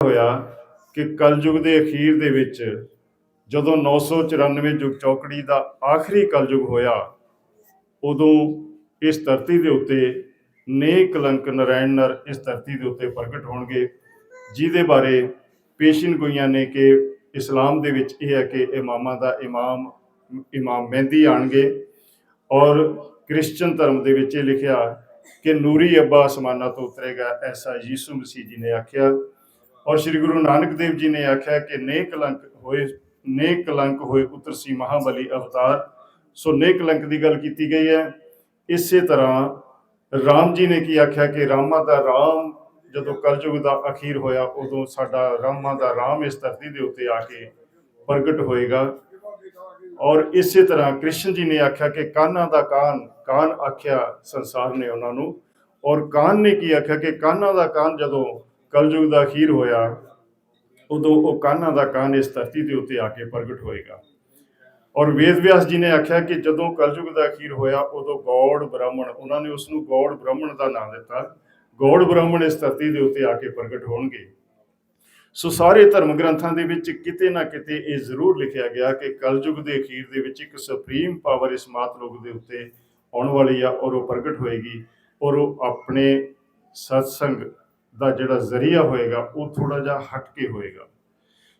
ਹੋਇਆ ਕਿ ਕਲਯੁਗ ਦੇ ਅਖੀਰ ਦੇ ਵਿੱਚ ਜਦੋਂ 994 ਯੁਗ ਚੌਕੜੀ ਦਾ ਆਖਰੀ ਕਲਯੁਗ ਹੋਇਆ, ਉਦੋਂ ਇਸ ਧਰਤੀ ਦੇ ਉੱਤੇ ਨੇਕ ਕਲੰਕ ਨਰਾਇਣ ਨਰ ਇਸ ਧਰਤੀ ਦੇ ਉੱਤੇ ਪ੍ਰਗਟ ਹੋਣਗੇ, ਜਿਹਦੇ ਬਾਰੇ ਪੇਸ਼ਨ ਗੋਈਆਂ ਨੇ ਕਿ ਇਸਲਾਮ ਦੇ ਵਿੱਚ ਇਹ ਹੈ ਕਿ ਇਮਾਮਾਂ ਦਾ ਇਮਾਮ ਇਮਾਮ ਮਹਿੰਦੀ ਆਣਗੇ ਔਰ ਕ੍ਰਿਸਚਨ ਧਰਮ ਦੇ ਵਿੱਚ ਇਹ ਲਿਖਿਆ ਕਿ ਨੂਰੀ ਅੱਬਾ ਅਸਮਾਨਾਂ ਤੋਂ ਉਤਰੇਗਾ, ਐਸਾ ਯੀਸੂ ਮਸੀਹ ਜੀ ਨੇ ਆਖਿਆ। ਔਰ ਸ੍ਰੀ ਗੁਰੂ ਨਾਨਕ ਦੇਵ ਜੀ ਨੇ ਆਖਿਆ ਕਿ ਨੇਕ ਕਲੰਕ ਹੋਏ, ਨੇਕ ਕਲੰਕ ਹੋਏ ਪੁੱਤਰ ਸੀ ਮਹਾਬਲੀ ਅਵਤਾਰ। ਸੋ ਨੇਕ ਕਲੰਕ ਦੀ ਗੱਲ ਕੀਤੀ ਗਈ ਹੈ। ਇਸੇ ਤਰ੍ਹਾਂ ਰਾਮ ਜੀ ਨੇ ਕੀ ਆਖਿਆ ਕਿ ਰਾਮਾ ਦਾ ਰਾਮ ਜਦੋਂ ਕਲਯੁਗ ਦਾ ਅਖੀਰ ਹੋਇਆ, ਉਦੋਂ ਸਾਡਾ ਰਾਮਾ ਦਾ ਰਾਮ ਇਸ ਧਰਤੀ ਦੇ ਉੱਤੇ ਆ ਕੇ ਪ੍ਰਗਟ ਹੋਏਗਾ। ਔਰ ਇਸੇ ਤਰ੍ਹਾਂ ਕ੍ਰਿਸ਼ਨ ਜੀ ਨੇ ਆਖਿਆ ਕਿ ਕਾਨਾ ਦਾ ਕਾਨ ਕਾਨ ਆਖਿਆ ਸੰਸਾਰ ਨੇ ਉਹਨਾਂ ਨੂੰ। ਔਰ ਕਾਨ ਨੇ ਕੀ ਆਖਿਆ ਕਿ ਕਾਨਾ ਦਾ ਕਾਨ ਜਦੋਂ ਕਲਯੁਗ ਦਾ ਅਖੀਰ ਹੋਇਆ, ਉਦੋਂ ਉਹ ਕਾਨਾ ਦਾ ਕਾਨ ਇਸ ਧਰਤੀ ਦੇ ਉੱਤੇ ਆ ਕੇ ਪ੍ਰਗਟ ਹੋਏਗਾ? ਔਰ ਵੇਦ ਵਿਆਸ ਜੀ ਨੇ ਆਖਿਆ ਕਿ ਜਦੋਂ ਕਲਯੁਗ ਦਾ ਅਖੀਰ ਹੋਇਆ, ਉਦੋਂ ਗੌੜ ਬ੍ਰਾਹਮਣ, ਉਹਨਾਂ ਨੇ ਉਸ ਨੂੰ ਗੌੜ ਬ੍ਰਾਹਮਣ ਦਾ ਨਾਮ ਦਿੱਤਾ। ਗੌੜ ਬ੍ਰਾਹਮਣ ਇਸ ਧਰਤੀ ਦੇ ਉੱਤੇ ਆ ਕੇ ਪ੍ਰਗਟ ਹੋਣਗੇ। ਸੋ ਸਾਰੇ ਧਰਮ ਗ੍ਰੰਥਾਂ ਦੇ ਵਿੱਚ ਕਿਤੇ ਨਾ ਕਿਤੇ ਇਹ ਜ਼ਰੂਰ ਲਿਖਿਆ ਗਿਆ ਕਿ ਕਲਯੁਗ ਦੇ ਅਖੀਰ ਦੇ ਵਿੱਚ ਇੱਕ ਸੁਪਰੀਮ ਪਾਵਰ ਇਸ ਮਾਤ ਲੋਕ ਦੇ ਉੱਤੇ ਆਉਣ ਵਾਲੀ ਆ ਔਰ ਉਹ ਪ੍ਰਗਟ ਹੋਏਗੀ ਔਰ ਉਹ ਆਪਣੇ ਸਤਸੰਗ ਦਾ ਜਿਹੜਾ ਜ਼ਰੀਆ ਹੋਏਗਾ, ਉਹ ਥੋੜਾ ਜਿਹਾ ਹਟ ਕੇ ਹੋਏਗਾ।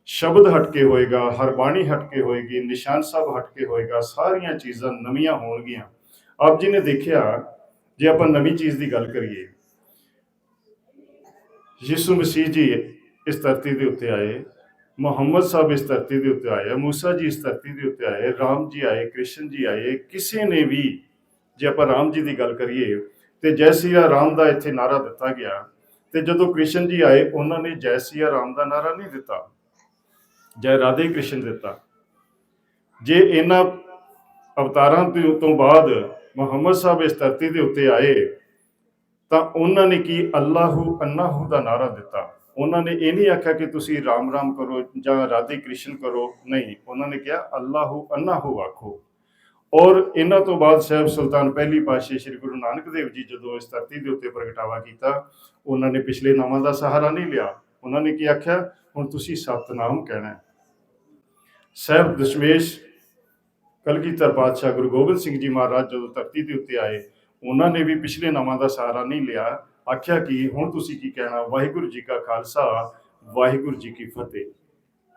ਸ਼ਬਦ ਹਟ ਕੇ ਹੋਏਗਾ, ਹਰਬਾਣੀ ਹਟ ਕੇ ਹੋਏਗੀ, ਨਿਸ਼ਾਨ ਸਾਹਿਬ ਹਟ ਕੇ ਹੋਏਗਾ, ਸਾਰੀਆਂ ਚੀਜ਼ਾਂ ਨਵੀਆਂ ਹੋਣਗੀਆਂ। ਆਪ ਜੀ ਨੇ ਦੇਖਿਆ, ਜੇ ਆਪਾਂ ਨਵੀਂ ਚੀਜ਼ ਦੀ ਗੱਲ ਕਰੀਏ, ਯਿਸੂ ਮਸੀਹ ਜੀ ਇਸ ਧਰਤੀ ਦੇ ਉੱਤੇ ਆਏ, ਮੁਹੰਮਦ ਸਾਹਿਬ ਇਸ ਧਰਤੀ ਦੇ ਉੱਤੇ ਆਏ, ਮੂਸਾ ਜੀ ਇਸ ਧਰਤੀ ਦੇ ਉੱਤੇ ਆਏ, ਰਾਮ ਜੀ ਆਏ, ਕ੍ਰਿਸ਼ਨ ਜੀ ਆਏ, ਕਿਸੇ ਨੇ ਵੀ ਜੇ ਆਪਾਂ ਰਾਮ ਜੀ ਦੀ ਗੱਲ ਕਰੀਏ, ਤੇ ਜੈ ਸਿਆ ਰਾਮ ਦਾ ਇੱਥੇ ਨਾਰਾ ਦਿੱਤਾ ਗਿਆ ਤੇ ਜਦੋਂ ਕ੍ਰਿਸ਼ਨ ਜੀ ਆਏ, ਉਹਨਾਂ ਨੇ ਜੈ ਸਿਆ ਰਾਮ ਦਾ ਨਾਰਾ ਨਹੀਂ ਦਿੱਤਾ। ਜੈ ਰਾਧੇ ਕ੍ਰਿਸ਼ਨ ਦਿੱਤਾ। ਜੇ ਇਹਨਾਂ ਅਵਤਾਰਾਂ ਤੋਂ ਬਾਅਦ ਮੁਹੰਮਦ ਸਾਹਿਬ ਇਸ ਧਰਤੀ ਦੇ ਉੱਤੇ ਆਏ, ਤਾਂ ਉਹਨਾਂ ਨੇ ਕੀ ਅੱਲਾਹੂ ਅੰਨਾਹੂ ਦਾ ਨਾਰਾ ਦਿੱਤਾ? ਉਹਨਾਂ ਨੇ ਇਹ ਨਹੀਂ ਆਖਿਆ ਕਿ ਤੁਸੀਂ ਰਾਮ ਰਾਮ ਕਰੋ ਜਾਂ ਰਾਧੇ ਕ੍ਰਿਸ਼ਨ ਕਰੋ। ਨਹੀਂ, ਉਹਨਾਂ ਨੇ ਕਿਹਾ, ਅੱਲਾਹੂ ਅੰਨਾਹੂ ਆਖੋ। ਔਰ ਇਹਨਾਂ ਤੋਂ ਬਾਅਦ ਸਾਹਿਬ ਸੁਲਤਾਨ ਪਹਿਲੀ ਪਾਤਸ਼ਾਹ ਸ੍ਰੀ ਗੁਰੂ ਨਾਨਕ ਦੇਵ ਜੀ ਜਦੋਂ ਇਸ ਧਰਤੀ ਦੇ ਉੱਤੇ ਪ੍ਰਗਟਾਵਾ ਕੀਤਾ, ਉਹਨਾਂ ਨੇ ਪਿਛਲੇ ਨਾਮਾਂ ਦਾ ਸਹਾਰਾ ਨਹੀਂ ਲਿਆ। ਉਹਨਾਂ ਨੇ ਕੀ ਆਖਿਆ? ਹੁਣ ਤੁਸੀਂ ਸਤਨਾਮ ਕਹਿਣਾ ਹੈ। ਸਾਹਿਬ ਦਸ਼ਮੇਸ਼ ਕਲਗੀਧਰ ਪਾਤਸ਼ਾਹ ਗੁਰੂ ਗੋਬਿੰਦ ਸਿੰਘ ਜੀ ਮਹਾਰਾਜ ਜਦੋਂ ਧਰਤੀ ਦੇ ਉੱਤੇ ਆਏ, ਉਹਨਾਂ ਨੇ ਵੀ ਪਿਛਲੇ ਨਾਮਾਂ ਦਾ ਸਹਾਰਾ ਨਹੀਂ ਲਿਆ। ਆਖਿਆ ਕਿ ਹੁਣ ਤੁਸੀਂ ਕੀ ਕਹਿਣਾ? ਵਾਹਿਗੁਰੂ ਜੀ ਕਾ ਖਾਲਸਾ, ਵਾਹਿਗੁਰੂ ਜੀ ਕੀ ਫਤਿਹ।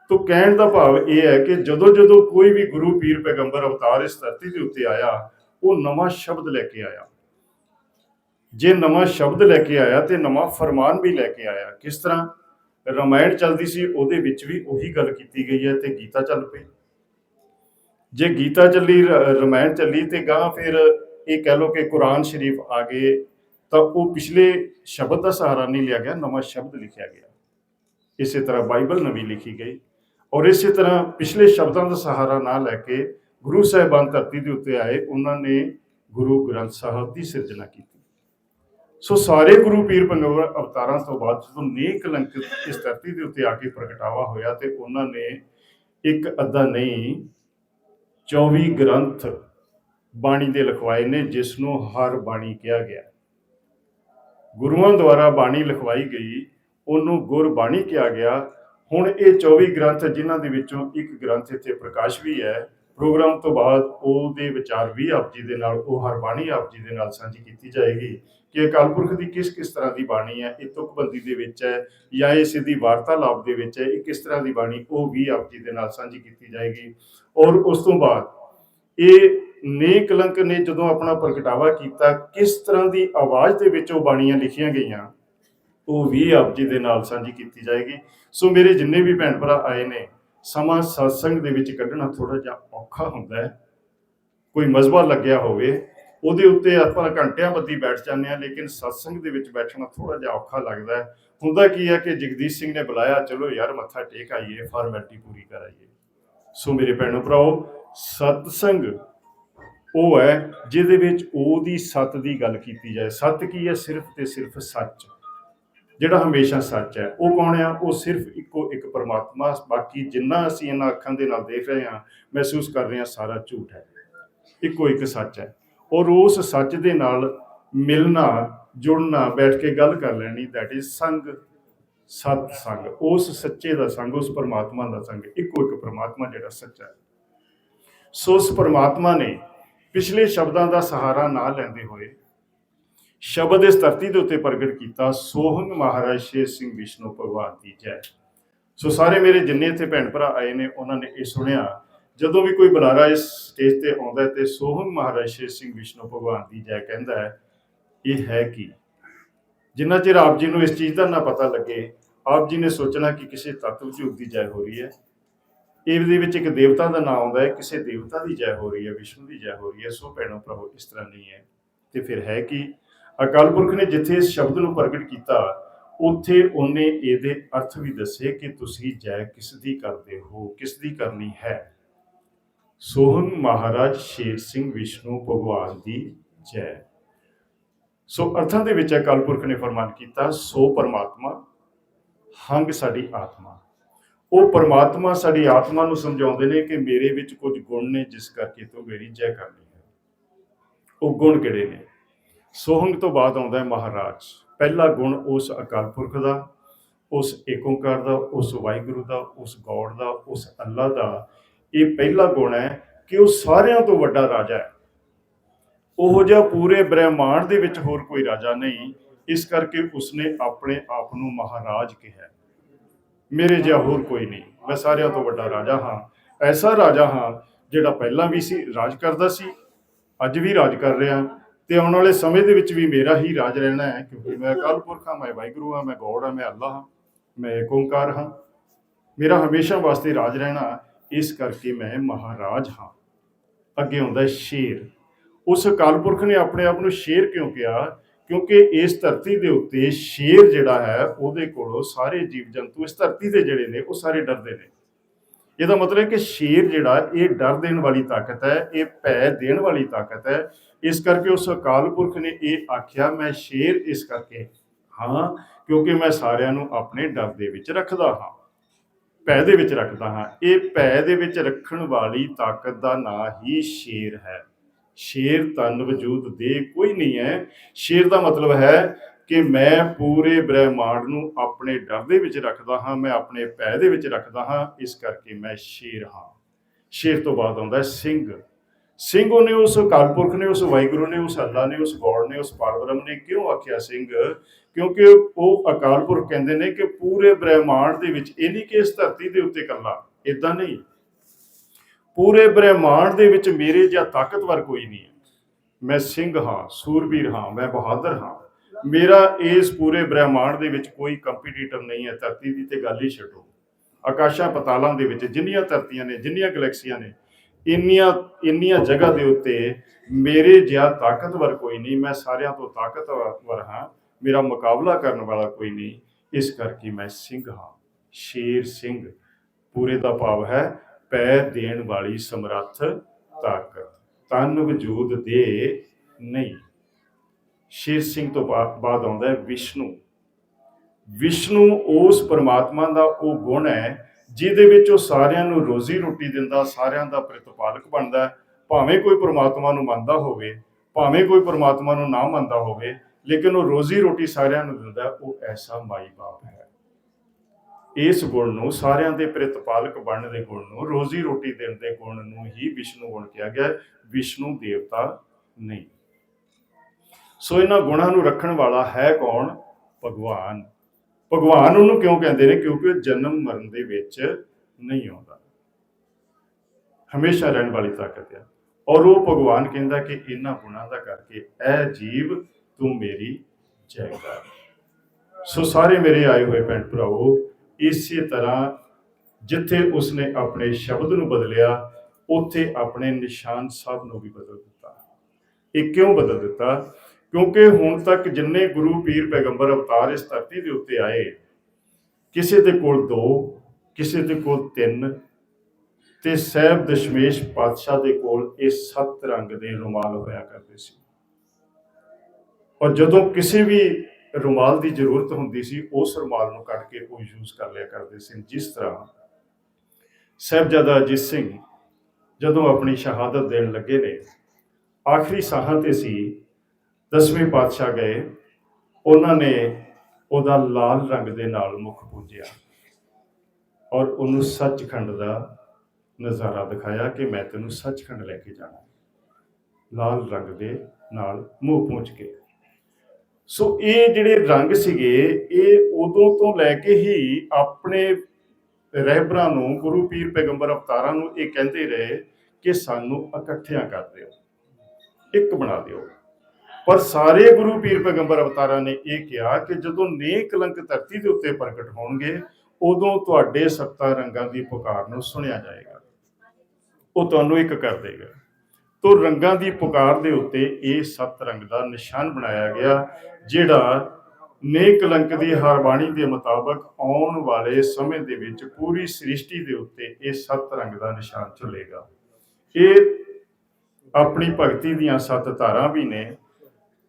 ਤੋ ਕਹਿਣ ਦਾ ਭਾਵ ਇਹ ਹੈ ਕਿ ਜਦੋਂ ਜਦੋਂ ਕੋਈ ਵੀ ਗੁਰੂ ਪੀਰ ਪੈਗੰਬਰ ਅਵਤਾਰ ਇਸ ਧਰਤੀ ਦੇ ਉੱਤੇ ਆਇਆ, ਉਹ ਨਵਾਂ ਸ਼ਬਦ ਲੈ ਕੇ ਆਇਆ। ਜੇ ਨਵਾਂ ਸ਼ਬਦ ਲੈ ਕੇ ਆਇਆ ਤੇ ਨਵਾਂ ਫਰਮਾਨ ਵੀ ਲੈ ਕੇ ਆਇਆ। ਕਿਸ ਤਰ੍ਹਾਂ? ਰਮਾਇਣ ਚੱਲਦੀ ਸੀ, ਉਹਦੇ ਵਿੱਚ ਵੀ ਉਹੀ ਗੱਲ ਕੀਤੀ ਗਈ ਹੈ ਤੇ ਗੀਤਾ ਚੱਲ ਪਈ। ਜੇ ਗੀਤਾ ਚੱਲੀ ਰਮਾਇਣ ਚੱਲੀ ਤੇ ਗਾਂ ਫਿਰ ਇਹ ਕਹਿ ਲਓ ਕਿ ਕੁਰਾਨ ਸ਼ਰੀਫ ਆ ਗਏ, ਤਾਂ ਉਹ ਪਿਛਲੇ ਸ਼ਬਦ ਦਾ ਸਹਾਰਾ ਨਹੀਂ ਲਿਆ ਗਿਆ, ਨਵਾਂ ਸ਼ਬਦ ਲਿਖਿਆ ਗਿਆ। ਇਸੇ ਤਰ੍ਹਾਂ ਬਾਈਬਲ ਨਵੀਂ ਲਿਖੀ ਗਈ। ਔਰ ਇਸੇ ਤਰ੍ਹਾਂ ਪਿਛਲੇ ਸ਼ਬਦਾਂ ਦਾ ਸਹਾਰਾ ਨਾ ਲੈ ਕੇ ਗੁਰੂ ਸਾਹਿਬਾਨ ਧਰਤੀ ਦੇ ਉੱਤੇ ਆਏ, ਉਹਨਾਂ ਨੇ ਗੁਰੂ ਗ੍ਰੰਥ ਸਾਹਿਬ ਦੀ ਸਿਰਜਣਾ ਕੀਤੀ। ਸੋ ਸਾਰੇ ਗੁਰੂ ਪੀਰ ਪੰਗਵਰ ਅਵਤਾਰਾਂ ਤੋਂ ਬਾਅਦ ਜਦੋਂ ਨੇਕ ਲੰਕ ਇਸ ਧਰਤੀ ਦੇ ਉੱਤੇ ਆ ਕੇ ਪ੍ਰਗਟਾਵਾ ਹੋਇਆ ਤੇ ਉਹਨਾਂ ਨੇ ਇੱਕ ਅੱਧਾ ਨਹੀਂ 24 ਗ੍ਰੰਥ ਬਾਣੀ ਦੇ ਲਿਖਵਾਏ ਨੇ ਜਿਸ ਨੂੰ ਹਰ ਬਾਣੀ ਕਿਹਾ ਗਿਆ। ਗੁਰੂਆਂ ਦੁਆਰਾ ਬਾਣੀ ਲਿਖਵਾਈ ਗਈ, ਉਹਨੂੰ ਗੁਰਬਾਣੀ ਕਿਹਾ ਗਿਆ। ਹੁਣ ਇਹ 24 ਗ੍ਰੰਥ ਜਿਨ੍ਹਾਂ ਦੇ ਵਿੱਚੋਂ ਇੱਕ ਗ੍ਰੰਥ ਇੱਥੇ ਪ੍ਰਕਾਸ਼ ਵੀ ਹੈ। ਪ੍ਰੋਗਰਾਮ ਤੋਂ ਬਾਅਦ ਉਹਦੇ ਵਿਚਾਰ ਵੀ ਆਪ ਜੀ ਦੇ ਨਾਲ, ਉਹ ਹਰ ਬਾਣੀ ਆਪ ਜੀ ਦੇ ਨਾਲ ਸਾਂਝੀ ਕੀਤੀ ਜਾਏਗੀ ਕਿ ਅਕਾਲ ਪੁਰਖ ਦੀ ਕਿਸ ਕਿਸ ਤਰ੍ਹਾਂ ਦੀ ਬਾਣੀ ਹੈ, ਇਹ ਤੁਕਬੰਦੀ ਦੇ ਵਿੱਚ ਹੈ ਜਾਂ ਇਹ ਸਿੱਧੀ ਵਾਰਤਾਲਾਪ ਦੇ ਵਿੱਚ ਹੈ, ਇਹ ਕਿਸ ਤਰ੍ਹਾਂ ਦੀ ਬਾਣੀ, ਉਹ ਵੀ ਆਪ ਜੀ ਦੇ ਨਾਲ ਸਾਂਝੀ ਕੀਤੀ ਜਾਏਗੀ। ਔਰ ਉਸ ਤੋਂ ਬਾਅਦ ਇਹ ਨੇਕ ਕਲੰਕ ਨੇ ਜਦੋਂ ਆਪਣਾ ਪ੍ਰਗਟਾਵਾ ਕੀਤਾ, ਕਿਸ ਤਰ੍ਹਾਂ ਦੀ ਆਵਾਜ਼ ਦੇ ਵਿੱਚ ਉਹ ਬਾਣੀਆਂ ਲਿਖੀਆਂ ਗਈਆਂ ਉਹ ਵੀ ਆਪ ਜੀ ਦੇ ਨਾਲ ਸਾਂਝੀ ਕੀਤੀ ਜਾਏਗੀ। ਸੋ ਮੇਰੇ ਜਿੰਨੇ ਵੀ ਭੈਣ ਭਰਾ ਆਏ ਨੇ, ਸਮਾਂ ਸਤਸੰਗ ਦੇ ਵਿੱਚ ਕੱਢਣਾ ਥੋੜਾ ਜਿਹਾ ਔਖਾ ਹੁੰਦਾ ਹੈ। ਕੋਈ ਮਜ਼ਬਾ ਲੱਗਿਆ ਹੋਵੇ, ਉਹਦੇ ਉੱਤੇ ਆਪਾਂ ਘੰਟਿਆਂ ਬੱਧੀ ਬੈਠ ਜਾਂਦੇ ਆ ਲੇਕਿਨ ਸਤਸੰਗ ਦੇ ਵਿੱਚ ਬੈਠਣਾ ਥੋੜਾ ਜਿਹਾ ਔਖਾ ਲੱਗਦਾ ਹੈ। ਹੁੰਦਾ ਕੀ ਹੈ ਕਿ ਜਗਦੀਸ਼ ਸਿੰਘ ਨੇ ਬੁਲਾਇਆ, ਚਲੋ ਯਾਰ ਮੱਥਾ ਟੇਕ ਆਈਏ ਫਾਰਮੈਲਿਟੀ ਪੂਰੀ ਕਰਾਈਏ ਸੋ ਮੇਰੇ ਭੈਣੋ ਭਰਾਓ, ਸਤਸੰਗ ਉਹ ਹੈ ਜਿਹਦੇ ਵਿੱਚ ਉਹਦੀ ਸੱਤ ਦੀ ਗੱਲ ਕੀਤੀ ਜਾਏ। ਸੱਤ ਕੀ ਹੈ? ਸਿਰਫ ਤੇ ਸਿਰਫ ਸੱਚ। ਜਿਹੜਾ ਹਮੇਸ਼ਾ ਸੱਚ ਹੈ, ਉਹ ਕੌਣ ਆ? ਉਹ ਸਿਰਫ ਇੱਕੋ ਇੱਕ ਪਰਮਾਤਮਾ। ਬਾਕੀ ਜਿੰਨਾ ਅਸੀਂ ਇਹਨਾਂ ਅੱਖਾਂ ਦੇ ਨਾਲ ਦੇਖ ਰਹੇ ਹਾਂ, ਮਹਿਸੂਸ ਕਰ ਰਹੇ ਹਾਂ, ਸਾਰਾ ਝੂਠ ਹੈ। ਇੱਕੋ ਇੱਕ ਸੱਚ ਹੈ। ਔਰ ਉਸ ਸੱਚ ਦੇ ਨਾਲ ਮਿਲਣਾ, ਜੁੜਨਾ, ਬੈਠ ਕੇ ਗੱਲ ਕਰ ਲੈਣੀ ਦੈਟ ਇਜ਼ ਸੰਗ, ਸਤ ਸੰਗ। ਉਸ ਸੱਚੇ ਦਾ ਸੰਗ, ਉਸ ਪਰਮਾਤਮਾ ਦਾ ਸੰਗ, ਇੱਕੋ ਇੱਕ ਪਰਮਾਤਮਾ ਜਿਹੜਾ ਸੱਚਾ ਹੈ। ਸੋ ਉਸ ਪਰਮਾਤਮਾ ਨੇ ਪਿਛਲੇ ਸ਼ਬਦਾਂ ਦਾ ਸਹਾਰਾ ਨਾ ਲੈਂਦੇ ਹੋਏ ਸ਼ਬਦ ਇਸ ਧਰਤੀ ਦੇ ਉੱਤੇ ਪ੍ਰਗਟ ਕੀਤਾ ਸੋਹੰਗ ਮਹਾਰਾਜ ਸ਼ੇਰ ਸਿੰਘ ਵਿਸ਼ਨੂੰ ਭਗਵਾਨ ਦੀ ਜੈ। ਸੋ ਸਾਰੇ ਮੇਰੇ ਜਿੰਨੇ ਇੱਥੇ ਭੈਣ ਭਰਾ ਆਏ ਨੇ, ਉਹਨਾਂ ਨੇ ਇਹ ਸੁਣਿਆ, ਜਦੋਂ ਵੀ ਕੋਈ ਬੁਲਾਰਾ ਇਸ ਸਟੇਜ ਤੇ ਆਉਂਦਾ ਹੈ ਤੇ ਸੋਹੰਗ ਮਹਾਰਾਜ ਸ਼ੇਰ ਸਿੰਘ ਵਿਸ਼ਨੂੰ ਭਗਵਾਨ ਦੀ ਜੈ ਕਹਿੰਦਾ ਹੈ, ਇਹ ਹੈ ਕੀ? ਜਿੰਨਾ ਚਿਰ ਆਪ ਜੀ ਨੂੰ ਇਸ ਚੀਜ਼ ਦਾ ਨਾ ਪਤਾ ਲੱਗੇ, ਆਪ ਜੀ ਨੇ ਸੋਚਣਾ ਕਿ ਕਿਸੇ ਤੱਤ ਵਜੂਦ ਦੀ ਜੈ ਹੋ ਰਹੀ ਹੈ। ਇਹਦੇ ਵਿੱਚ ਇੱਕ ਦੇਵਤਾ ਦਾ ਨਾਮ ਆਉਂਦਾ ਹੈ, ਕਿਸੇ ਦੇਵਤਾ ਦੀ ਜੈ ਹੋ ਰਹੀ ਹੈ, ਵਿਸ਼ਨੂੰ ਦੀ ਜੈ ਹੋ ਰਹੀ ਹੈ। ਸੋ ਭੈਣੋ ਪ੍ਰਭੂ ਇਸ ਤਰ੍ਹਾਂ ਨਹੀਂ ਹੈ। ਤੇ ਫਿਰ ਹੈ ਕਿ? ਅਕਾਲ ਪੁਰਖ ਨੇ ਜਿੱਥੇ ਇਸ ਸ਼ਬਦ ਨੂੰ ਪ੍ਰਗਟ ਕੀਤਾ, ਉੱਥੇ ਉਹਨੇ ਇਹਦੇ ਅਰਥ ਵੀ ਦੱਸੇ ਕਿ ਤੁਸੀਂ ਜੈ ਕਿਸ ਦੀ ਕਰਦੇ ਹੋ ਕਿਸ ਦੀ ਕਰਨੀ ਹੈ? ਸੋਹਨ ਮਹਾਰਾਜ ਸ਼ੇਰ ਸਿੰਘ ਵਿਸ਼ਨੂੰ ਭਗਵਾਨ ਦੀ ਜੈ। ਸੋ ਅਰਥਾਂ ਦੇ ਵਿੱਚ ਅਕਾਲ ਪੁਰਖ ਨੇ ਫਰਮਾਨ ਕੀਤਾ, ਸੋ ਪਰਮਾਤਮਾ, ਹੰਗ ਸਾਡੀ ਆਤਮਾ। ਉਹ ਪਰਮਾਤਮਾ ਸਾਡੀ ਆਤਮਾ ਨੂੰ ਸਮਝਾਉਂਦੇ ਨੇ ਕਿ ਮੇਰੇ ਵਿੱਚ ਕੁਝ ਗੁਣ ਨੇ, ਜਿਸ ਕਰਕੇ ਤੂੰ ਮੇਰੀ ਜੈ ਕਰਨੀ ਹੈ। ਉਹ ਗੁਣ ਕਿਹੜੇ ਨੇ? ਸੋਹੰਗ ਤੋਂ ਬਾਅਦ ਆਉਂਦਾ ਹੈ ਮਹਾਰਾਜ। ਪਹਿਲਾ ਗੁਣ ਉਸ ਅਕਾਲ ਪੁਰਖ ਦਾ, ਉਸ ਏਕ ਦਾ, ਉਸ ਵਾਹਿਗੁਰੂ ਦਾ, ਉਸ ਗੌਡ ਦਾ, ਉਸ ਅੱਲਾ ਦਾ। ਇਹ ਪਹਿਲਾ ਗੁਣ ਹੈ ਕਿ ਉਹ ਸਾਰਿਆਂ ਤੋਂ ਵੱਡਾ ਰਾਜਾ ਹੈ। ਉਹ ਜਿਹਾ ਪੂਰੇ ਬ੍ਰਹਿਮੰਡ ਦੇ ਵਿੱਚ ਹੋਰ ਕੋਈ ਰਾਜਾ ਨਹੀਂ, ਇਸ ਕਰਕੇ ਉਸਨੇ ਆਪਣੇ ਆਪ ਨੂੰ ਮਹਾਰਾਜ ਕਿਹਾ। ਮੇਰੇ ਜਿਹਾ ਹੋਰ ਕੋਈ ਨਹੀਂ, ਮੈਂ ਸਾਰਿਆਂ ਤੋਂ ਵੱਡਾ ਰਾਜਾ ਹਾਂ। ਐਸਾ ਰਾਜਾ ਹਾਂ ਜਿਹੜਾ ਪਹਿਲਾਂ ਵੀ ਸੀ, ਰਾਜ ਕਰਦਾ ਸੀ, ਅੱਜ ਵੀ ਰਾਜ ਕਰ ਰਿਹਾ। ਤੇ ਆਉਣ ਵਾਲੇ ਸਮੇਂ ਦੇ ਵਿੱਚ ਵੀ ਮੇਰਾ ਹੀ ਰਾਜ ਰਹਿਣਾ ਹੈ, ਕਿਉਂਕਿ ਮੈਂ ਅਕਾਲ ਪੁਰਖ ਹਾਂ, ਮੈਂ ਵਾਹਿਗੁਰੂ ਹਾਂ, ਮੈਂ ਗੋਡ ਹਾਂ, ਮੈਂ ਅੱਲਾ ਹਾਂ, ਮੈਂ ਏਕ ਹਾਂ। ਮੇਰਾ ਹਮੇਸ਼ਾ ਵਾਸਤੇ ਰਾਜ ਰਹਿਣਾ ਇਸ ਕਰਕੇ ਮੈਂ ਮਹਾਰਾਜ ਹਾਂ। ਅੱਗੇ ਆਉਂਦਾ ਸ਼ੇਰ। ਉਸ ਅਕਾਲ ਪੁਰਖ ਨੇ ਆਪਣੇ ਆਪ ਨੂੰ ਸ਼ੇਰ ਕਿਉਂ ਕਿਹਾ? ਕਿਉਂਕਿ ਇਸ ਧਰਤੀ ਦੇ ਉੱਤੇ ਸ਼ੇਰ ਜਿਹੜਾ ਹੈ, ਉਹਦੇ ਕੋਲੋਂ ਸਾਰੇ ਜੀਵ ਜੰਤੂ ਇਸ ਧਰਤੀ ਦੇ ਜਿਹੜੇ ਨੇ, ਉਹ ਸਾਰੇ ਡਰਦੇ ਨੇ। ਇਹਦਾ ਮਤਲਬ ਹੈ ਕਿ ਸ਼ੇਰ ਜਿਹੜਾ, ਇਹ ਡਰ ਦੇਣ ਵਾਲੀ ਤਾਕਤ ਹੈ, ਇਹ ਭੈ ਦੇਣ ਵਾਲੀ ਤਾਕਤ ਹੈ। ਇਸ ਕਰਕੇ ਉਸ ਅਕਾਲ ਪੁਰਖ ਨੇ ਇਹ ਆਖਿਆ, ਮੈਂ ਸ਼ੇਰ ਇਸ ਕਰਕੇ, ਹਾਂ, ਕਿਉਂਕਿ ਮੈਂ ਸਾਰਿਆਂ ਨੂੰ ਆਪਣੇ ਡਰ ਦੇ ਵਿੱਚ ਰੱਖਦਾ ਹਾਂ, ਭੈ ਦੇ ਵਿੱਚ ਰੱਖਦਾ ਹਾਂ। ਇਹ ਭੈ ਦੇ ਵਿੱਚ ਰੱਖਣ ਵਾਲੀ ਤਾਕਤ ਦਾ ਨਾਂ ਹੀ ਸ਼ੇਰ ਹੈ। ਸ਼ੇਰ ਤਨ ਵਜੂਦ ਦੇ ਕੋਈ ਨਹੀਂ ਹੈ। ਸ਼ੇਰ ਦਾ ਮਤਲਬ ਹੈ ਕਿ ਮੈਂ ਪੂਰੇ ਬ੍ਰਹਿਮੰਡ ਨੂੰ ਆਪਣੇ ਡਰ ਦੇ ਵਿੱਚ ਰੱਖਦਾ ਹਾਂ, ਮੈਂ ਆਪਣੇ ਪੈ ਦੇ ਵਿੱਚ ਰੱਖਦਾ ਹਾਂ, ਇਸ ਕਰਕੇ ਮੈਂ ਸ਼ੇਰ ਹਾਂ। ਸ਼ੇਰ ਤੋਂ ਬਾਅਦ ਆਉਂਦਾ ਸਿੰਘ। ਸਿੰਘ ਉਹਨੇ ਉਸ ਅਕਾਲ ਪੁਰਖ ਨੇ, ਉਸ ਵਾਹਿਗੁਰੂ ਨੇ, ਉਸ ਅੱਲਾ ਨੇ, ਉਸ ਗੋਡ ਨੇ, ਉਸ ਪਰਬ੍ਰਹਮ ਨੇ ਕਿਉਂ ਆਖਿਆ ਸਿੰਘ? ਕਿਉਂਕਿ ਉਹ ਅਕਾਲ ਪੁਰਖ ਕਹਿੰਦੇ ਨੇ ਕਿ ਪੂਰੇ ਬ੍ਰਹਿਮੰਡ ਦੇ ਵਿੱਚ ਇਹ ਨਹੀਂ ਕਿ ਇਸ ਧਰਤੀ ਦੇ ਉੱਤੇ ਇਕੱਲਾ ਇਦਾਂ ਨਹੀਂ। ਪੂਰੇ ਬ੍ਰਹਿਮੰਡ ਦੇ ਵਿੱਚ ਮੇਰੇ ਜਾਂ ਤਾਕਤਵਰ ਕੋਈ ਨਹੀਂ ਹੈ। ਮੈਂ ਸਿੰਘ ਹਾਂ, ਸੂਰਬੀਰ ਹਾਂ, ਮੈਂ ਬਹਾਦਰ ਹਾਂ। ਮੇਰਾ ਇਸ ਪੂਰੇ ਬ੍ਰਹਿਮੰਡ ਦੇ ਵਿੱਚ ਕੋਈ ਕੰਪੀਟੀਟਰ ਨਹੀਂ ਹੈ, ਧਰਤੀ ਦੀ ਤੇ ਗੱਲ ਹੀ ਛੱਡੋ। ਆਕਾਸ਼ਾਂ ਪਤਾਲਾਂ ਦੇ ਵਿੱਚ ਜਿੰਨੀਆਂ ਧਰਤੀਆਂ ਨੇ, ਜਿੰਨੀਆਂ ਗੈਲੈਕਸੀਆਂ ਨੇ, ਇੰਨੀਆਂ ਇੰਨੀਆਂ ਜਗ੍ਹਾ ਦੇ ਉੱਤੇ ਮੇਰੇ ਜਿਹਾ ਤਾਕਤਵਰ ਕੋਈ ਨਹੀਂ, ਮੈਂ ਸਾਰਿਆਂ ਤੋਂ ਤਾਕਤਵਰ ਹਾਂ, ਮੇਰਾ ਮੁਕਾਬਲਾ ਕਰਨ ਵਾਲਾ ਕੋਈ ਨਹੀਂ। ਇਸ ਕਰਕੇ ਮੈਂ ਸਿੰਘ ਹਾਂ, ਸ਼ੇਰ ਸਿੰਘ। ਪੂਰੇ ਦਾ ਭਾਵ ਹੈ ਪੈ ਦੇਣ ਵਾਲੀ ਸਮਰੱਥ, ਤਾਕਤ। ਤਨ ਵਜੂਦ ਦੇ ਨਹੀਂ। ਸ਼ੇਰ ਸਿੰਘ ਤੋਂ ਬਾਅਦ ਆਉਂਦਾ ਹੈ ਵਿਸ਼ਨੂੰ। ਵਿਸ਼ਨੂੰ ਉਸ ਪਰਮਾਤਮਾ ਦਾ ਉਹ ਗੁਣ ਹੈ, ਜਿਹਦੇ ਵਿੱਚ ਉਹ ਸਾਰਿਆਂ ਨੂੰ ਰੋਜ਼ੀ ਰੋਟੀ ਦਿੰਦਾ, ਸਾਰਿਆਂ ਦਾ ਪ੍ਰਤਪਾਲਕ ਬਣਦਾ ਭਾਵੇਂ ਕੋਈ ਪਰਮਾਤਮਾ ਨੂੰ ਮੰਨਦਾ ਹੋਵੇ, ਭਾਵੇਂ ਕੋਈ ਪਰਮਾਤਮਾ ਨੂੰ ਨਾ ਮੰਨਦਾ ਹੋਵੇ, ਲੇਕਿਨ ਉਹ ਰੋਜ਼ੀ ਰੋਟੀ ਸਾਰਿਆਂ ਨੂੰ ਦਿੰਦਾ ਉਹ ਐਸਾ ਮਾਈ ਬਾਪ ਹੈ। ਇਸ ਗੁਣ ਨੂੰ, ਸਾਰਿਆਂ ਦੇ ਪ੍ਰਤਪਾਲਕ ਬਣਨ ਦੇ ਗੁਣ ਨੂੰ, ਰੋਜ਼ੀ ਰੋਟੀ ਦੇਣ ਦੇ ਗੁਣ ਨੂੰ ਹੀ ਵਿਸ਼ਨੂੰ ਗੁਣ ਕਿਹਾ ਗਿਆ ਵਿਸ਼ਨੂੰ ਦੇਵਤਾ ਨਹੀਂ। ਸੋ ਇਹਨਾਂ ਗੁਣਾਂ ਨੂੰ ਰੱਖਣ ਵਾਲਾ ਹੈ ਕੌਣ? ਭਗਵਾਨ। ਭਗਵਾਨ ਉਹਨੂੰ ਕਿਉਂ ਕਹਿੰਦੇ ਨੇ? ਕਿਉਂਕਿ ਉਹ ਜਨਮ ਮਰਨ ਦੇ ਵਿੱਚ ਨਹੀਂ ਆਉਂਦਾ। ਹਮੇਸ਼ਾ ਰਹਿਣ ਵਾਲੀ ਤਾਕਤ ਹੈ ਔਰ ਉਹ ਭਗਵਾਨ ਕਹਿੰਦਾ ਕਿ ਇਹਨਾਂ ਗੁਣਾਂ ਦਾ ਕਰਕੇ ਐ ਜੀਵ ਤੂੰ ਮੇਰੀ ਜੈ ਕਰ ਸੋ ਸਾਰੇ ਮੇਰੇ ਆਏ ਹੋਏ ਭੈਣ ਭਰਾਓ ਇਸੇ ਤਰ੍ਹਾਂ ਜਿੱਥੇ ਉਸਨੇ ਆਪਣੇ ਸ਼ਬਦ ਨੂੰ ਬਦਲਿਆ, ਉੱਥੇ ਆਪਣੇ ਨਿਸ਼ਾਨ ਸਾਹਿਬ ਨੂੰ ਵੀ ਬਦਲ ਦਿੱਤਾ। ਇਹ ਕਿਉਂ ਬਦਲ ਦਿੱਤਾ? ਕਿਉਂਕਿ ਹੁਣ ਤੱਕ ਜਿੰਨੇ ਗੁਰੂ ਪੀਰ ਪੈਗੰਬਰ ਅਵਤਾਰ ਇਸ ਧਰਤੀ ਦੇ ਉੱਤੇ ਆਏ, ਕਿਸੇ ਦੇ ਕੋਲ ਦੋ, ਕਿਸੇ ਦੇ ਕੋਲ ਤਿੰਨ ਤੇ ਸਹਿਬ ਦਸ਼ਮੇਸ਼ ਪਾਤਸ਼ਾਹ ਦੇ ਕੋਲ ਇਹ ਸੱਤ ਰੰਗ ਦੇ ਰੁਮਾਲ ਹੋਇਆ ਕਰਦੇ ਸੀ। ਔਰ ਜਦੋਂ ਕਿਸੇ ਵੀ ਰੁਮਾਲ ਦੀ ਜ਼ਰੂਰਤ ਹੁੰਦੀ ਸੀ, ਉਸ ਰੁਮਾਲ ਨੂੰ ਕੱਢ ਕੇ ਉਹ ਯੂਜ਼ ਕਰ ਲਿਆ ਕਰਦੇ ਸੀ। ਜਿਸ ਤਰ੍ਹਾਂ ਸਾਹਿਬਜ਼ਾਦਾ ਅਜੀਤ ਸਿੰਘ ਜਦੋਂ ਆਪਣੀ ਸ਼ਹਾਦਤ ਦੇਣ ਲੱਗੇ ਨੇ, ਆਖਰੀ ਸਾਹਾਂ ਤੇ ਸੀ ਦਸਵੇਂ ਪਾਤਸ਼ਾਹ ਗਏ, ਉਹਨਾਂ ਨੇ ਉਹਦਾ ਲਾਲ ਰੰਗ ਦੇ ਨਾਲ ਮੁਖ ਪੂਜਿਆ ਔਰ ਉਹਨੂੰ ਸੱਚਖੰਡ ਦਾ ਨਜ਼ਾਰਾ ਦਿਖਾਇਆ ਕਿ ਮੈਂ ਤੈਨੂੰ ਸੱਚਖੰਡ ਲੈ ਕੇ ਜਾਣਾ। ਲਾਲ ਰੰਗ ਦੇ ਨਾਲ ਮੂੰਹ ਪੂੰਝ ਕੇ। ਸੋ ਇਹ ਜਿਹੜੇ ਰੰਗ ਸੀਗੇ, ਇਹ ਉਦੋਂ ਤੋਂ ਲੈ ਕੇ ਹੀ ਆਪਣੇ ਰਹਿਬਰਾਂ ਨੂੰ, ਗੁਰੂ ਪੀਰ ਪੈਗੰਬਰ ਅਵਤਾਰਾਂ ਨੂੰ ਇਹ ਕਹਿੰਦੇ ਰਹੇ ਕਿ ਸਾਨੂੰ ਇਕੱਠਿਆਂ ਕਰ ਦਿਓ, ਇੱਕ ਬਣਾ ਦਿਓ। ਪਰ ਸਾਰੇ ਗੁਰੂ ਪੀਰ ਪੈਗੰਬਰ ਅਵਤਾਰਾਂ ਨੇ ਇਹ ਕਿਹਾ ਕਿ ਜਦੋਂ ਨੇਕ ਕਲੰਕ ਧਰਤੀ ਦੇ ਉੱਤੇ ਪ੍ਰਗਟ ਹੋਣਗੇ, ਉਦੋਂ ਤੁਹਾਡੇ ਸੱਤਾ ਰੰਗਾਂ ਦੀ ਪੁਕਾਰ ਨੂੰ ਸੁਣਿਆ ਜਾਏਗਾ। ਉਹ ਤੁਹਾਨੂੰ ਇੱਕ ਕਰ ਦੇਗਾ। ਤੋ ਰੰਗਾਂ ਦੀ ਪੁਕਾਰ ਦੇ ਉੱਤੇ ਇਹ ਸੱਤ ਰੰਗ ਦਾ ਨਿਸ਼ਾਨ ਬਣਾਇਆ ਗਿਆ, ਜਿਹੜਾ ਨੇਕ ਕਲੰਕ ਦੀ ਹਰਬਾਣੀ ਦੇ ਮੁਤਾਬਕ ਆਉਣ ਵਾਲੇ ਸਮੇਂ ਦੇ ਵਿੱਚ ਪੂਰੀ ਸ੍ਰਿਸ਼ਟੀ ਦੇ ਉੱਤੇ ਇਹ ਸੱਤ ਰੰਗ ਦਾ ਨਿਸ਼ਾਨ ਚੱਲੇਗਾ। ਇਹ ਆਪਣੀ ਭਗਤੀ ਦੀਆਂ ਸੱਤ ਧਾਰਾਂ ਵੀ ਨੇ।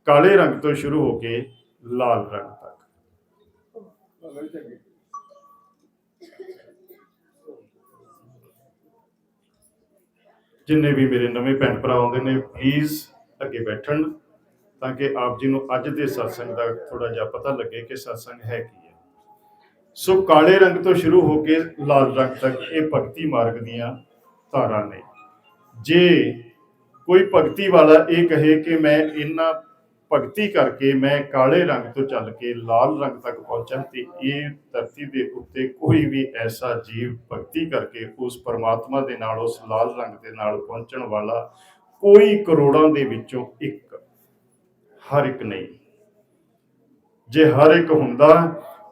ਕਾਲੇ ਰੰਗ ਤੋਂ ਸ਼ੁਰੂ ਹੋ ਕੇ ਲਾਲ ਰੰਗ ਤੱਕ। ਜਿੰਨੇ ਵੀ ਮੇਰੇ ਨਵੇਂ ਭੈਣ ਭਰਾ ਆਉਂਦੇ ਨੇ ਪਲੀਜ਼ ਅੱਗੇ ਬੈਠਣ ਤਾਂ ਕਿ ਆਪ ਜੀ ਨੂੰ ਅੱਜ ਦੇ satsang ਦਾ ਥੋੜਾ ਜਿਹਾ ਪਤਾ ਲੱਗੇ ਕਿ satsang ਹੈ ਕੀ ਹੈ। ਸੋ ਕਾਲੇ ਰੰਗ ਤੋਂ ਸ਼ੁਰੂ ਹੋ ਕੇ ਲਾਲ ਰੰਗ ਤੱਕ ਇਹ ਭਗਤੀ ਮਾਰਗ ਦੀਆਂ ਧਾਰਾਂ ਨੇ। ਜੇ ਕੋਈ ਭਗਤੀ ਵਾਲਾ ਇਹ ਕਹੇ ਕਿ ਮੈਂ ਇਹਨਾਂ ਭਗਤੀ ਕਰਕੇ ਮੈਂ ਕਾਲੇ ਰੰਗ ਤੋਂ ਚੱਲ ਕੇ ਲਾਲ ਰੰਗ ਤੱਕ ਪਹੁੰਚਾਂ ਤੇ ਇਹ ਧਰਤੀ ਦੇ ਉੱਤੇ ਕੋਈ ਵੀ ਐਸਾ ਜੀਵ ਭਗਤੀ ਕਰਕੇ ਉਸ ਪਰਮਾਤਮਾ ਦੇ ਨਾਲ, ਉਸ ਲਾਲ ਰੰਗ ਦੇ ਨਾਲ ਪਹੁੰਚਣ ਵਾਲਾ ਕੋਈ ਕਰੋੜਾਂ ਦੇ ਵਿੱਚੋਂ ਇੱਕ, ਹਰ ਇੱਕ ਨਹੀਂ। ਜੇ ਹਰ ਇੱਕ ਹੁੰਦਾ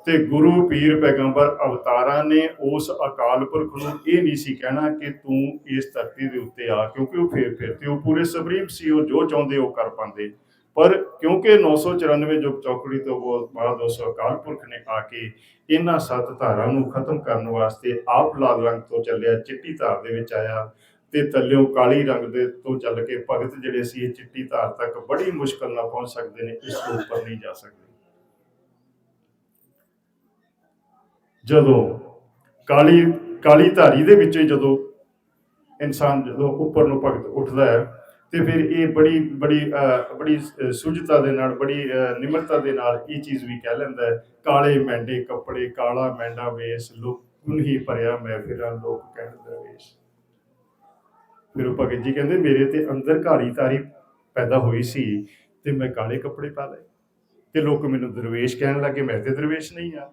ਤੇ ਗੁਰੂ ਪੀਰ ਪੈਗੰਬਰ ਅਵਤਾਰਾਂ ਨੇ ਉਸ ਅਕਾਲ ਪੁਰਖ ਨੂੰ ਇਹ ਨਹੀਂ ਸੀ ਕਹਿਣਾ ਕਿ ਤੂੰ ਇਸ ਧਰਤੀ ਦੇ ਉੱਤੇ ਆ ਕਿਉਂਕਿ ਉਹ ਫੇਰ ਫੇਰ ਤੇ ਉਹ ਪੂਰੇ ਸੁਪਰੀਮ ਸੀ, ਉਹ ਜੋ ਚਾਹੁੰਦੇ ਉਹ ਕਰ ਪਾਉਂਦੇ। ਪਰ ਕਿਉਂਕਿ 994 ਜੁਗ ਚੌਕੜੀ ਤੋਂ ਉਹ ਬਾਅਦ ਉਸ ਅਕਾਲ ਪੁਰਖ ਨੇ ਆ ਕੇ ਇਹਨਾਂ ਸੱਤ ਧਾਰਾਂ ਨੂੰ ਖਤਮ ਕਰਨ ਵਾਸਤੇ ਆਪ ਲਾਲ ਰੰਗ ਤੋਂ ਚੱਲਿਆ, ਚਿੱਟੀ ਧਾਰ ਦੇ ਵਿੱਚ ਆਇਆ ਤੇ ਥੱਲਿਓਂ ਕਾਲੀ ਰੰਗ ਦੇ ਤੋਂ ਚੱਲ ਕੇ ਭਗਤ ਜਿਹੜੇ ਸੀ ਇਹ ਚਿੱਟੀ ਧਾਰ ਤੱਕ ਬੜੀ ਮੁਸ਼ਕਲ ਨਾਲ ਪਹੁੰਚ ਸਕਦੇ ਨੇ, ਇਸ ਤੋਂ ਉੱਪਰ ਨਹੀਂ ਜਾ ਸਕਦੇ। ਜਦੋਂ ਕਾਲੀ ਕਾਲੀ ਧਾਰੀ ਦੇ ਵਿੱਚ ਜਦੋਂ ਇਨਸਾਨ ਜਦੋਂ ਉੱਪਰ ਨੂੰ ਭਗਤ ਉੱਠਦਾ ਹੈ ਤੇ ਫਿਰ ਇਹ ਬੜੀ ਬੜੀ ਬੜੀ ਸੁਝਤਾ ਦੇ ਨਾਲ, ਬੜੀ ਨਿਮਰਤਾ ਦੇ ਨਾਲ ਇਹ ਚੀਜ਼ ਵੀ ਕਹਿ ਲੈਂਦਾ ਹੈ। ਕਾਲੇ ਮੈਂਡੇ ਕੱਪੜੇ, ਕਾਲਾ ਮੈਂਡਾ ਵੇਸ, ਲੋਕ ਹੀ ਭਰਿਆ ਮੈਂ ਫਿਰਾਂ, ਲੋਕ ਕਹਿਣ ਦਰਵੇਸ਼ ਫਿਰ ਉਹ ਭਗਤ ਜੀ ਕਹਿੰਦੇ, ਮੇਰੇ ਤੇ ਅੰਦਰ ਕਾਲੀ ਤਾਰੀ ਪੈਦਾ ਹੋਈ ਸੀ ਤੇ ਮੈਂ ਕਾਲੇ ਕੱਪੜੇ ਪਾ ਲਏ ਤੇ ਲੋਕ ਮੈਨੂੰ ਦਰਵੇਸ਼ ਕਹਿਣ ਲੱਗੇ, ਮੈਂ ਤੇ ਦਰਵੇਸ਼ ਨਹੀਂ ਆ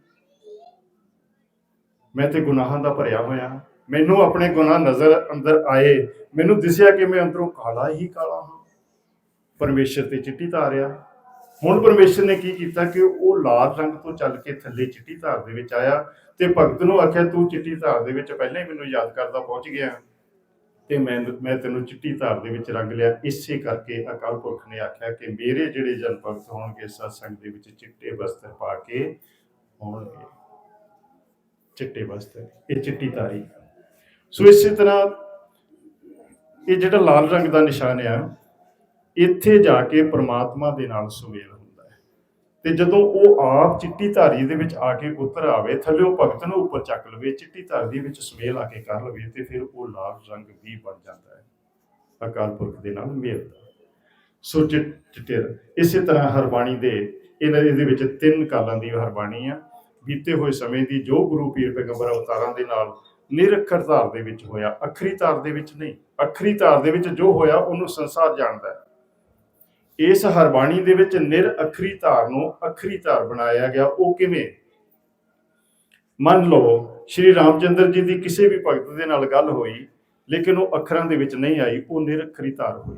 ਮੈਂ ਤੇ ਗੁਨਾਹਾਂ ਦਾ ਭਰਿਆ ਹੋਇਆ ਮੈਨੂੰ ਆਪਣੇ ਗੁਨਾਹ ਨਜ਼ਰ ਅੰਦਰ ਆਏ, ਮੈਨੂੰ ਦਿਸਿਆ ਕਿ ਮੈਂ ਅੰਦਰੋਂ ਕਾਲਾ ਹੀ ਕਾਲਾ ਹਾਂ। ਪਰਮੇਸ਼ਰ ਤੇ ਚਿੱਟੀ ਧਾਰਿਆ। ਹੁਣ ਪਰਮੇਸ਼ਰ ਨੇ ਕੀ ਕੀਤਾ ਕਿ ਉਹ ਲਾਲ ਰੰਗ ਤੋਂ ਚੱਲ ਕੇ ਥੱਲੇ ਚਿੱਟੀ ਧਾਰ ਦੇ ਵਿੱਚ ਆਇਆ ਤੇ ਭਗਤ ਨੂੰ ਆਖਿਆ, ਤੂੰ ਚਿੱਟੀ ਧਾਰ ਦੇ ਵਿੱਚ ਪਹਿਲਾਂ ਹੀ ਮੈਨੂੰ ਯਾਦ ਕਰਦਾ ਪਹੁੰਚ ਗਿਆ। ਤੇ ਮੈਂ ਮੈਂ ਤੈਨੂੰ ਚਿੱਟੀ ਧਾਰ ਦੇ ਵਿੱਚ ਰੰਗ ਲਿਆ। ਇਸੇ ਕਰਕੇ ਅਕਾਲ ਪੁਰਖ ਨੇ ਆਖਿਆ ਕਿ ਮੇਰੇ ਜਿਹੜੇ ਜਨ ਭਗਤ ਹੋਣਗੇ, ਸਤਸੰਗ ਦੇ ਵਿੱਚ ਚਿੱਟੇ ਵਸਤਰ ਪਾ ਕੇ ਹੋਣਗੇ। ਚਿੱਟੇ ਵਸਤਰ, ਇਹ ਚਿੱਟੀ ਧਾਰੀ। ਸੋ ਇਸੇ ਤਰ੍ਹਾਂ ਇਹ ਜਿਹੜਾ ਲਾਲ ਰੰਗ ਦਾ ਨਿਸ਼ਾਨ ਆ, ਇੱਥੇ ਜਾ ਕੇ ਪ੍ਰਮਾਤਮਾ ਦੇ ਨਾਲ ਸੁਮੇਲ ਹੁੰਦਾ ਹੈ। ਤੇ ਜਦੋਂ ਉਹ ਆਪ ਚਿੱਟੀ ਧਾਰੀ ਦੇ ਵਿੱਚ ਆ ਕੇ ਉਤਰ ਆਵੇ ਥੱਲੇੋਂ ਭਗਤ ਨੂੰ ਉੱਪਰ ਚੱਕ ਲਵੇ ਚਿੱਟੀ ਧਾਰੀ ਵਿੱਚ ਸੁਮੇਲ ਆ ਕੇ ਕਰ ਲਵੇ ਤੇ ਫਿਰ ਉਹ ਲਾਲ ਰੰਗ ਵੀ ਬਣ ਜਾਂਦਾ ਹੈ। ਅਕਾਲ ਪੁਰਖ ਦੇ ਨਾਲ ਮੇਲ ਦਾ। ਸੋ ਚਿ- ਚਿੱਟੇ ਇਸੇ ਤਰ੍ਹਾਂ ਹਰਬਾਣੀ ਦੇ ਇਹਨਾਂ ਦੇ ਵਿੱਚ ਤਿੰਨ ਕਾਲਾਂ ਦੀ ਹਰਬਾਣੀ ਆ। ਬੀਤੇ ਹੋਏ ਸਮੇਂ ਦੀ ਜੋ ਗੁਰੂ ਪੀਰ ਪੈਗੰਬਰ ਅਵਤਾਰਾਂ ਦੇ ਨਾਲ ਨਿਰੱਖਰ ਧਾਰ ਦੇ ਵਿੱਚ ਹੋਇਆ, ਅਖਰੀ ਧਾਰ ਦੇ ਵਿੱਚ ਨਹੀਂ। ਅਖਰੀ ਧਾਰ ਦੇ ਵਿੱਚ ਜੋ ਹੋਇਆ, ਉਹਨੂੰ ਸੰਸਾਰ ਜਾਣਦਾ ਹੈ। ਇਸ ਹਰਬਾਣੀ ਦੇ ਵਿੱਚ ਨਿਰ ਅਖਰੀ ਧਾਰ ਨੂੰ ਅਖਰੀ ਧਾਰ ਬਣਾਇਆ ਗਿਆ। ਉਹ ਕਿਵੇਂ? ਮੰਨ ਲਓ, ਸ਼੍ਰੀ ਰਾਮਚੰਦਰ ਜੀ ਦੀ ਕਿਸੇ ਵੀ ਭਗਤ ਦੇ ਨਾਲ ਗੱਲ ਹੋਈ, ਲੇਕਿਨ ਉਹ ਅੱਖਰਾਂ ਦੇ ਵਿੱਚ ਨਹੀਂ ਆਈ, ਉਹ ਨਿਰਖਰੀ ਧਾਰ ਹੋਈ।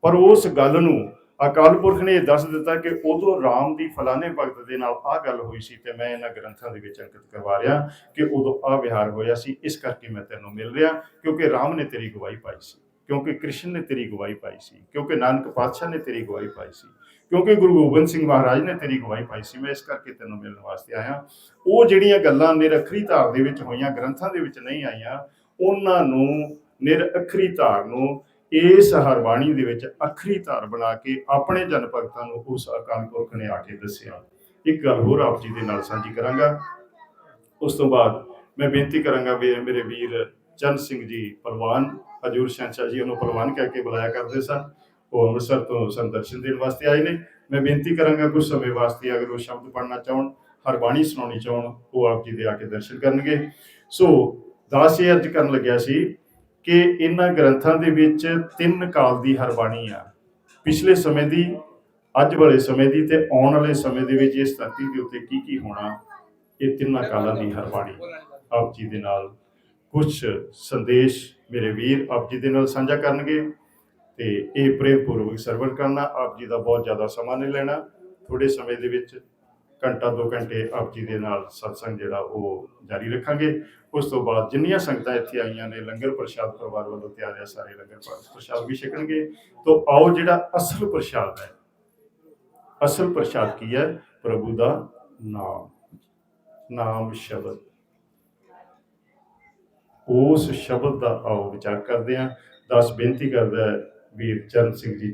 ਪਰ ਉਸ ਗੱਲ ਨੂੰ ਅਕਾਲ ਪੁਰਖ ਨੇ ਇਹ ਦੱਸ ਦਿੱਤਾ ਕਿ ਉਦੋਂ ਰਾਮ ਦੀ ਫਲਾਣੇ ਭਗਤ ਦੇ ਨਾਲ ਆਹ ਗੱਲ ਹੋਈ ਸੀ ਤੇ ਮੈਂ ਇਹਨਾਂ ਗ੍ਰੰਥਾਂ ਦੇ ਵਿੱਚ ਅੰਕਿਤ ਕਰਵਾ ਰਿਹਾ ਕਿ ਉਦੋਂ ਆਹ ਵਿਹਾਰ ਹੋਇਆ ਸੀ, ਇਸ ਕਰਕੇ ਮੈਂ ਤੈਨੂੰ ਮਿਲ ਰਿਹਾ ਕਿਉਂਕਿ ਰਾਮ ਨੇ ਤੇਰੀ ਗਵਾਹੀ ਪਾਈ ਸੀ, ਕਿਉਂਕਿ ਕ੍ਰਿਸ਼ਨ ਨੇ ਤੇਰੀ ਗਵਾਹੀ ਪਾਈ ਸੀ, ਕਿਉਂਕਿ ਨਾਨਕ ਪਾਤਸ਼ਾਹ ਨੇ ਤੇਰੀ ਗਵਾਹੀ ਪਾਈ ਸੀ, ਕਿਉਂਕਿ ਗੁਰੂ ਗੋਬਿੰਦ ਸਿੰਘ ਮਹਾਰਾਜ ਨੇ ਤੇਰੀ ਗਵਾਹੀ ਪਾਈ ਸੀ, ਮੈਂ ਇਸ ਕਰਕੇ ਤੈਨੂੰ ਮਿਲਣ ਵਾਸਤੇ ਆਇਆ। ਉਹ ਜਿਹੜੀਆਂ ਗੱਲਾਂ ਨਿਰਖਰੀ ਧਾਰ ਦੇ ਵਿੱਚ ਹੋਈਆਂ, ਗ੍ਰੰਥਾਂ ਦੇ ਵਿੱਚ ਨਹੀਂ ਆਈਆਂ, ਉਹਨਾਂ ਨੂੰ ਨਿਰਅਖਰੀ ਧਾਰ ਨੂੰ ਇਸ ਹਰਬਾਣੀ ਦੇ ਵਿੱਚ ਅਖਰੀ ਧਾਰ ਬਣਾ ਕੇ ਆਪਣੇ ਜਨ ਭਗਤਾਂ ਨੂੰ ਉਸ ਅਕਾਲ ਪੁਰਖ ਨੇ ਆ ਕੇ ਦੱਸਿਆ। ਇੱਕ ਗੱਲ ਹੋਰ ਆਪ ਜੀ ਦੇ ਨਾਲ ਸਾਂਝੀ ਕਰਾਂਗਾ। ਉਸ ਤੋਂ ਬਾਅਦ ਮੈਂ ਬੇਨਤੀ ਕਰਾਂਗਾ ਵੀ ਮੇਰੇ ਵੀਰ ਚੰਦ ਸਿੰਘ ਜੀ ਪਹਿਲਵਾਨ ਹਜੂਰ ਸ਼ਹਿਨਸ਼ਾਹ ਜੀ ਉਹਨੂੰ ਪਹਿਲਵਾਨ ਕਹਿ ਕੇ ਬੁਲਾਇਆ ਕਰਦੇ ਸਨ। ਉਹ ਅੰਮ੍ਰਿਤਸਰ ਤੋਂ ਸਾਨੂੰ ਦਰਸ਼ਨ ਦੇਣ ਵਾਸਤੇ ਆਏ ਨੇ। ਮੈਂ ਬੇਨਤੀ ਕਰਾਂਗਾ ਕੁਝ ਸਮੇਂ ਵਾਸਤੇ ਅਗਰ ਉਹ ਸ਼ਬਦ ਪੜ੍ਹਨਾ ਚਾਹਣ, ਹਰਬਾਣੀ ਸੁਣਾਉਣੀ ਚਾਹਣ, ਉਹ ਆਪ ਜੀ ਦੇ ਆ ਕੇ ਦਰਸ਼ਨ ਕਰਨਗੇ। ਸੋ ਦਾਸ ਇਹ ਅਰਜ ਕਰਨ ਲੱਗਿਆ ਸੀ ਕਿ ਇਹਨਾਂ ਗ੍ਰੰਥਾਂ ਦੇ ਵਿੱਚ ਤਿੰਨ ਕਾਲ ਦੀ ਹਰਬਾਣੀ ਆ। ਪਿਛਲੇ ਸਮੇਂ ਦੀ, ਅੱਜ ਵਾਲੇ ਸਮੇਂ ਦੀ ਤੇ ਆਉਣ ਵਾਲੇ ਸਮੇਂ ਦੇ ਵਿੱਚ ਇਸ ਧਰਤੀ ਦੇ ਉੱਤੇ ਕੀ ਕੀ ਹੋਣਾ, ਇਹ ਤਿੰਨਾਂ ਕਾਲਾਂ ਦੀ ਹਰਬਾਣੀ ਆਪ ਜੀ ਦੇ ਨਾਲ ਕੁਝ ਸੰਦੇਸ਼ ਮੇਰੇ ਵੀਰ ਆਪ ਜੀ ਦੇ ਨਾਲ ਸਾਂਝਾ ਕਰਨਗੇ ਤੇ ਇਹ ਪ੍ਰੇਮ ਪੂਰਵਕ ਸਰਵਣ ਕਰਨਾ, ਆਪ ਜੀ ਦਾ ਬਹੁਤ ਜ਼ਿਆਦਾ ਸਮਾਂ ਨਹੀਂ ਲੈਣਾ। ਥੋੜੇ ਸਮੇਂ ਦੇ ਵਿੱਚ ਘੰਟਾ, ਦੋ ਘੰਟੇ ਆਪ ਜੀ ਦੇ ਨਾਲ ਸਤਸੰਗ ਜਿਹੜਾ ਉਹ ਜਾਰੀ ਰੱਖਾਂਗੇ। ਉਸ ਤੋਂ ਬਾਅਦ ਜਿੰਨੀਆਂ ਸੰਗਤਾਂ ਇੱਥੇ ਆਈਆਂ ਨੇ, ਲੰਗਰ ਪ੍ਰਸ਼ਾਦ ਪਰਿਵਾਰ ਵੱਲੋਂ ਤਿਆਰ ਹੈ, ਸਾਰੇ ਲੰਗਰ ਪ੍ਰਸ਼ਾਦ ਵੀ ਛਕਣਗੇ। ਤੋਂ ਆਓ ਜਿਹੜਾ ਅਸਲ ਪ੍ਰਸ਼ਾਦ ਹੈ, ਅਸਲ ਪ੍ਰਸ਼ਾਦ ਕੀ ਹੈ? ਪ੍ਰਭੂ ਦਾ ਨਾਮ। ਨਾਮ ਸ਼ਬਦ। ਉਸ ਸ਼ਬਦ ਦਾ ਆਓ ਵਿਚਾਰ ਕਰਦੇ ਹਾਂ। ਦਸ ਬੇਨਤੀ ਕਰਦਾ ਵੀਰ ਚਰਨ ਸਿੰਘ ਜੀ